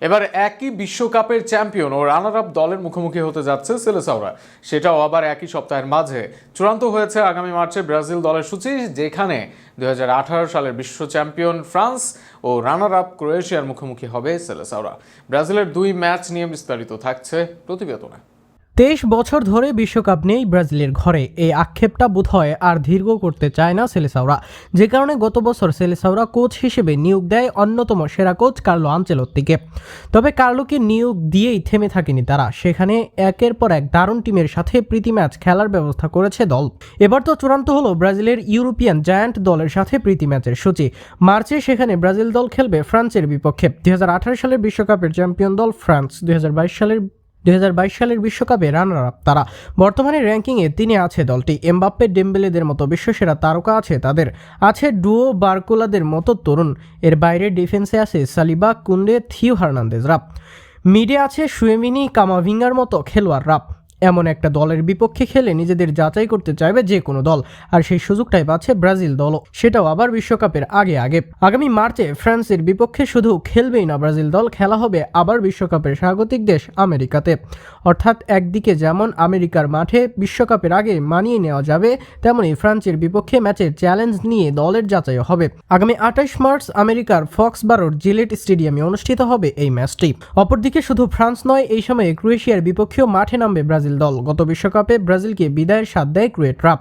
এবার একই বিশ্বকাপের চ্যাম্পিয়ন ও রানার আপ দলের মুখোমুখি হতে যাচ্ছে সেলেসাওরা। সেটাও আবার একই সপ্তাহের মাঝে। চূড়ান্ত হয়েছে আগামী মার্চে ব্রাজিল দলের সূচি, যেখানে দুই হাজার আঠারো সালের বিশ্ব চ্যাম্পিয়ন ফ্রান্স ও রানার আপ ক্রোয়েশিয়ার মুখোমুখি হবে সেলেসাওরা। ব্রাজিলের দুই ম্যাচ নিয়ে বিস্তারিত থাকছে প্রতিবেদনে। তেইশ বছর ধরে বিশ্বকাপ নেই ব্রাজিলের ঘরে। এই আক্ষেপটা বোধহয় আর দীর্ঘ করতে চায় না সেলেসাওরা। যে কারণে গত বছর সেলেসাওরা কোচ হিসেবে নিয়োগ দেয় অন্যতম সেরা কোচ কার্লো আঞ্চেলত্তিকে তবে কার্লোকে নিয়োগ দিয়েই থেমে থাকেনি তারা। সেখানে একের পর এক দারুণ টিমের সাথে প্রীতি ম্যাচ খেলার ব্যবস্থা করেছে দল। এবার তো চূড়ান্ত হলো ব্রাজিলের ইউরোপিয়ান জায়ান্ট দলের সাথে প্রীতি ম্যাচের সূচি। মার্চে সেখানে ব্রাজিল দল খেলবে ফ্রান্সের বিপক্ষে। দুই হাজার আঠারো সালের বিশ্বকাপের চ্যাম্পিয়ন দল ফ্রান্স, দুই হাজার বাইশ সালের দুই হাজার বাইশ সালের বিশ্বকাপে রানার আপ তারা। বর্তমানে র্যাঙ্কিংয়ে তিনি আছে দলটি। এমবাপ্পে, ডেম্বেলেদের মতো বিশ্বসেরা তারকা আছে তাদের। আছে ডুও বার্কোলাদের মতো তরুণ। এর বাইরে ডিফেন্সে আছে সালিবা কুন্ডে, থিও হার্নান্দেজ হার্নান্দেজরা। মিডে আছে সুয়েমিনি কামাভিঙ্গার মতো খেলোয়াড় খেলোয়াড়রা। এমন একটা দলের বিপক্ষে খেলে নিজেদের যাচাই করতে চাইবে যে কোনো দল। আর সেই সুযোগটাই পাচ্ছে ব্রাজিল দলও। সেটাও আবার বিশ্বকাপের আগে আগে। আগামী মার্চে ফ্রান্সের বিপক্ষে শুধু খেলবেই না ব্রাজিল দল, খেলা হবে আবার বিশ্বকাপের স্বাগতিক দেশ আমেরিকাতে। অর্থাৎ একদিকে যেমন আমেরিকার মাঠে বিশ্বকাপের আগে মানিয়ে নেওয়া যাবে, তেমনি ফ্রান্সের বিপক্ষে ম্যাচের চ্যালেঞ্জ নিয়ে দলের যাচাইও হবে। আগামী আঠাশ মার্চ আমেরিকার ফক্স বারোর জিলেট স্টেডিয়ামে অনুষ্ঠিত হবে এই ম্যাচটি। অপরদিকে শুধু ফ্রান্স নয়, এই সময়ে ক্রোয়েশিয়ার বিপক্ষেও মাঠে নামবে ব্রাজিল। দল। গত বিশ্বকাপে ব্রাজিলকে বিদায়ের স্বাদ দেয় ক্রোয়েটরা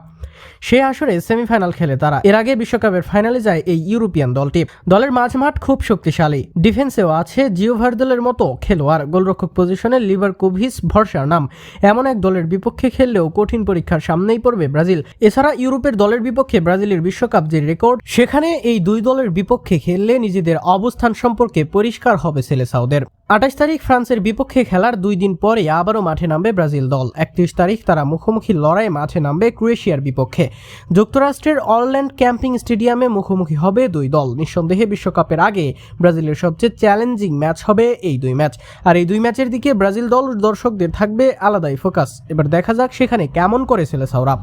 সে আসরে সেমিফাইনাল খেলে তারা। এর আগে বিশ্বকাপের ফাইনালে যায় এই ইউরোপিয়ান দলটি। দলের মাঝমাঠ খুব শক্তিশালী। ডিফেন্সেও আছে জিওভার্দলের মতো খেলোয়াড়। গোলরক্ষক পজিশনে লিভার কোভিস ভরসার নাম। এমন এক দলের বিপক্ষে খেললেও কঠিন পরীক্ষার সামনেই পড়বে ব্রাজিল। এছাড়া ইউরোপের দলের বিপক্ষে ব্রাজিলের বিশ্বকাপ যে রেকর্ড, সেখানে এই দুই দলের বিপক্ষে খেললে নিজেদের অবস্থান সম্পর্কে পরিষ্কার হবে সেলেসাউদের আঠাশ তারিখ ফ্রান্সের বিপক্ষে খেলার দুই দিন পরে আবারও মাঠে নামবে ব্রাজিল দল। একত্রিশ তারিখ তারা মুখোমুখি লড়াই মাঠে নামবে ক্রোয়েশিয়ার বিপক্ষে যুক্তরাষ্ট্রের অরল্যান্ড ক্যাম্পিং স্টেডিয়ামে মুখোমুখি হবে দুই দল। নিঃসন্দেহে বিশ্বকাপের আগে ব্রাজিলের সবচেয়ে চ্যালেঞ্জিং ম্যাচ হবে এই দুই ম্যাচ। আর এই দুই ম্যাচের দিকে ব্রাজিল দল দর্শকদের থাকবে আলাদাই ফোকাস। এবার দেখা যাক সেখানে কেমন করে ছেলে সেলেসাওরা